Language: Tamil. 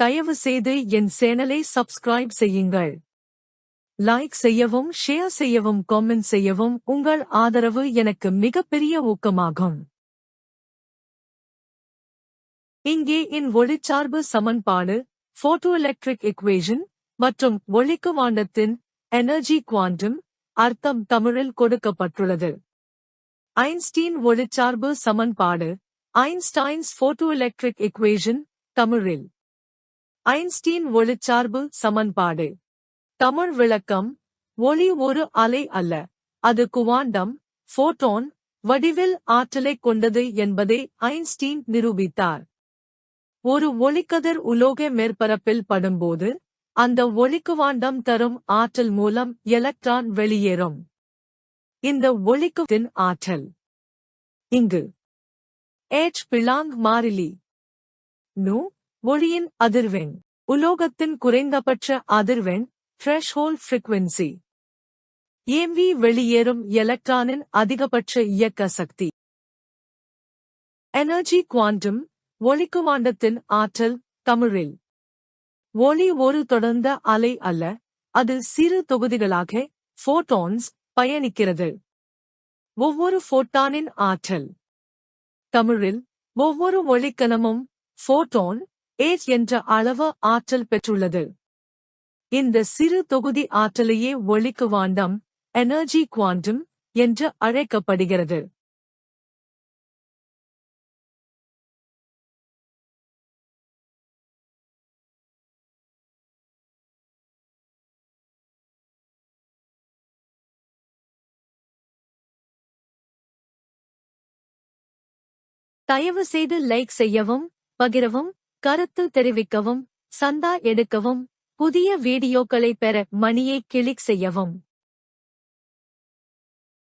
தயவு செய்து என் சேனலை சப்ஸ்கிரைப் செய்யுங்கள். லைக் செய்யவும் ஷேர் செய்யவும் காமெண்ட் செய்யவும் உங்கள் ஆதரவு எனக்கு மிகப்பெரிய ஊக்கமாகும். இங்கே என் ஒளிச்சார்பு சமன்பாடு போட்டோ எலக்ட்ரிக் இக்குவேஷன் மற்றும் ஒளிக்கு வாண்டத்தின் எனர்ஜி குவாண்டம் அர்த்தம் தமிழில் கொடுக்கப்பட்டுள்ளது. ஐன்ஸ்டீன் ஒளிச்சார்பு சமன்பாடு ஐன்ஸ்டைன்ஸ் போட்டோ எலக்ட்ரிக் இக்குவேஷன் தமிழில். ஐன்ஸ்டீன் ஒளிச்சார்பு சமன்பாடு. தமிழ் விளக்கம் ஒளி ஒரு அலை அல்ல அது குவாண்டம் போட்டோன் வடிவில் ஆற்றலைக் கொண்டது என்பதை ஐன்ஸ்டீன் நிரூபித்தார். ஒரு ஒளிக்கதிர் உலோக மேற்பரப்பில் படும்போது அந்த ஒளிக்குவாண்டம் தரும் ஆற்றல் மூலம் எலக்ட்ரான் வெளியேறும். இந்த ஒளிக்குத்தின் ஆற்றல். இங்கு. ஏச் பிளாங் மாறிலி. நு ஒளியின் அதிர்வெண். உலோகத்தின் குறைந்தபட்ச அதிர்வெண் த்ரெஷ்ஹோல்ட் ஃப்ரீக்வென்சி ஏம்பி வெளியேறும் எலக்ட்ரானின் அதிகபட்ச இயக்க சக்தி. எனர்ஜி குவாண்டம் ஒளிக்குவாண்டத்தின் ஆற்றல் தமிழில். ஒளி ஒரு தொடர்ந்த அலை அல்ல அது சிறு தொகுதிகளாக போட்டான்ஸ் பயணிக்கிறது. ஒவ்வொரு போட்டானின் ஆற்றல். தமிழில் ஒவ்வொரு ஒளிக்கணமும் போட்டோன் ஏஜ் என்ற அளவு ஆற்றல் பெற்றுள்ளது. இந்த சிறு தொகுதி ஆற்றலையே ஒளிக்கு வாண்டம் எனர்ஜி குவாண்டம் என்று அழைக்கப்படுகிறது. தயவு செய்து லைக் செய்யவும் பகிரவும் கருத்து தெரிவிக்கவும் சந்தா எடுக்கவும் புதிய வீடியோக்களை பெற மணியை கிளிக் செய்யவும்.